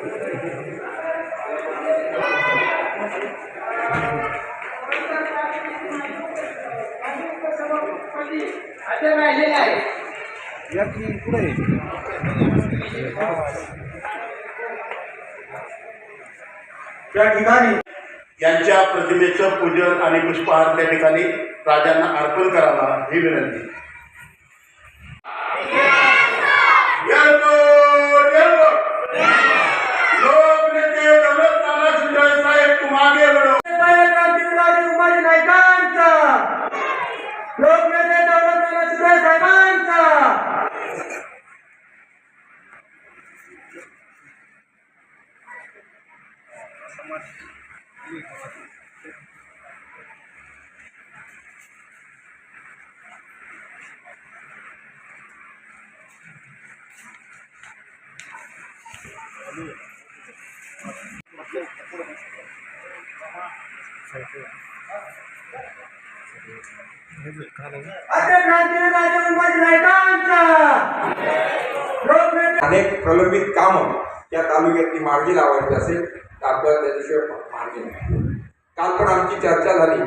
या त्या ठिकाणी यांच्या प्रतिमेचं पूजन आणि पुष्पहार त्या ठिकाणी राजांना अर्पण करावा ही विनंती. अनेक प्रलंबित कामं या तालुक्यातली मार्गी लावायची असेल. तर आपल्याला त्याच्याशिवाय मार्गी नाही काल पण आमची चर्चा झाली